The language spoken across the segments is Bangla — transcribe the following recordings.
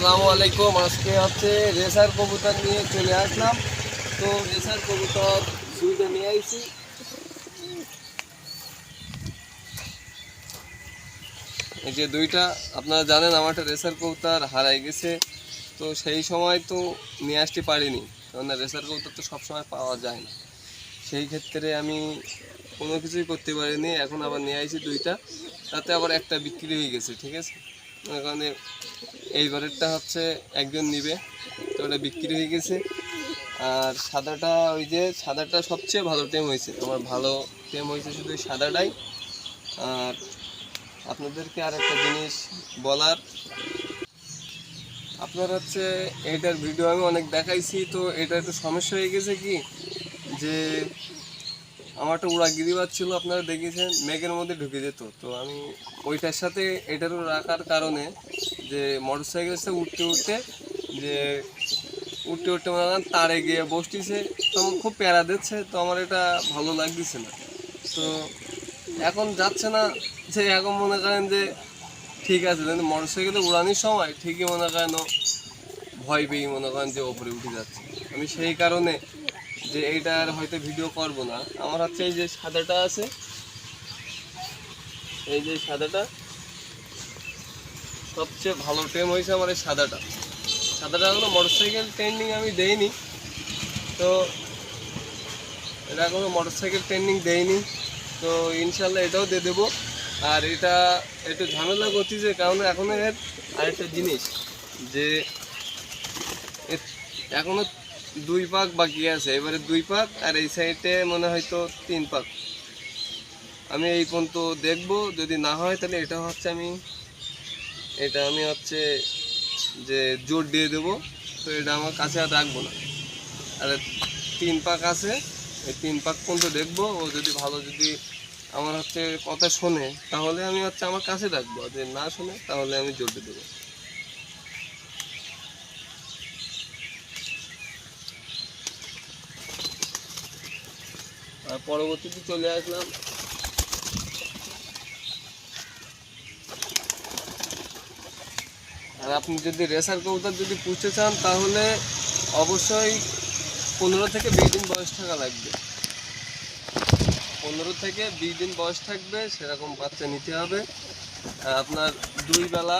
আসসালামু আলাইকুম। আজকে হচ্ছে রেসার কবুতর নিয়ে চলে আসলাম। তো রেসার কবুতর দুইটা নিয়ে আইছি। এই যে দুইটা, আপনারা জানেন আমারটা রেসার কবুতর হারাই গেছে। তো সেই সময় তো নিয়ে আসতে পারিনি, কারণ রেসার কবুতর তো সবসময় পাওয়া যায় না। সেই ক্ষেত্রে আমি কোনো কিছুই করতে পারিনি, এখন আবার নিয়ে আইছি দুইটা। তাতে আবার একটা বিক্রি হয়ে গেছে, ঠিক আছে? কারণে এইবারেরটা হচ্ছে একজন নিবে, তো ওটা বিক্রি হয়ে গেছে। আর সাদাটা ওই যে, সাদাটা সবচেয়ে ভালো টেম হয়েছে। আমার ভালো টেম হয়েছে শুধু সাদাটাই। আর আপনাদেরকে আর একটা জিনিস বলার, আপনার হচ্ছে এটার ভিডিও আমি অনেক দেখাইছি, তো এটা একটু সমস্যা হয়ে গেছে কি? যে আমার একটা উড়া গিরিবাজ ছিল, আপনারা দেখেছেন মেঘের মধ্যে ঢুকে যেত। তো আমি ওইটার সাথে এটারও রাখার কারণে যে মোটর সাইকেলটা উঠতে উঠতে যে উঠতে উঠতে মনে তারে গিয়ে বসতেছে, তো খুব প্যারা দিচ্ছে, তো আমার এটা ভালো লাগতেছে না। তো এখন যাচ্ছে না, যে এখন মনে করেন যে ঠিক আছে, কিন্তু মোটর সাইকেলে উড়ানির সময় ঠিকই মনে করেন ভয় পেয়ে মনে করেন যে ওপরে উঠে যাচ্ছে। আমি সেই কারণে যে এইটার হয়তো ভিডিও করব না। আমার হচ্ছে এই যে সাদাটা আছে, এই যে সাদাটা, সবচেয়ে ভালো টেম হয়েছে আমার এই সাদাটা। সাদাটা এখনও মোটরসাইকেল ট্রেন্ডিং আমি দেইনি। তো এটা এখনও মোটরসাইকেল ট্রেন্ডিং দেইনি। তো ইনশাল্লাহ এটাও দিয়ে দেবো। আর এটা একটু ঝামেলা করতেছে কারণ এখন এর আরেকটা জিনিস যে এর এখনও দুই পাক বাকি আছে, এবারে দুই পাক আর এই সাইডে মনে হয়তো তিন পাক। আমি এই পর্যন্ত দেখব, যদি না হয় তাহলে এটা হচ্ছে আমি, এটা আমি হচ্ছে যে জোর দিয়ে দেবো, তো এটা আমার কাছে আর রাখব না। আর তিন পাক আছে, এই তিন পাক পর্যন্ত দেখব, ও যদি ভালো যদি আমার হচ্ছে কথা শোনে, তাহলে আমি হচ্ছে আমার কাছে রাখব, আর যদি না শোনে, তাহলে আমি জোর দিয়ে দেবো। আর পরবর্তীতে চলে আসলাম। আর আপনি যদি রেসার কবুতর যদি পুষতে চান, তাহলে অবশ্যই পনেরো থেকে বিশ দিন বয়স থাকা লাগবে। পনেরো থেকে বিশ দিন বয়স থাকবে, সেরকম বাচ্চা নিতে হবে। আর আপনার দুই বেলা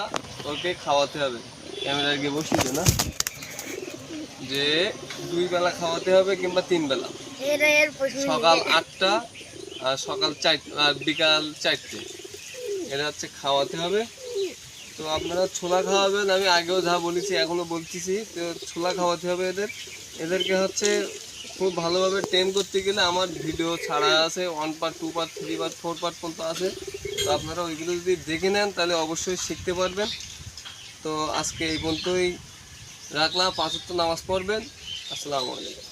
ওকে খাওয়াতে হবে। ক্যামেরায় গিয়ে বসিয়ে না? যে দুই বেলা খাওয়াতে হবে কিংবা তিন বেলা। সকাল আটটা, আর সকাল চার, আর বিকাল চারটে। এটা হচ্ছে খাওয়াতে হবে। তো আপনারা ছোলা খাওয়াবেন, আমি আগেও যা বলেছি, এখনও বলতেছি, তো ছোলা খাওয়াতে হবে এদের। এদেরকে হচ্ছে খুব ভালোভাবে ট্রেন করতে গেলে আমার ভিডিও ছাড়া আছে one part two part three part four part পর্যন্ত আছে। তো আপনারা ওইগুলো যদি দেখে নেন, তাহলে অবশ্যই শিখতে পারবেন। তো আজকে এই পর্যন্তই রাখলাম পাঁচত্ব নামাজ পড়বেন। আসসালামু আলাইকুম।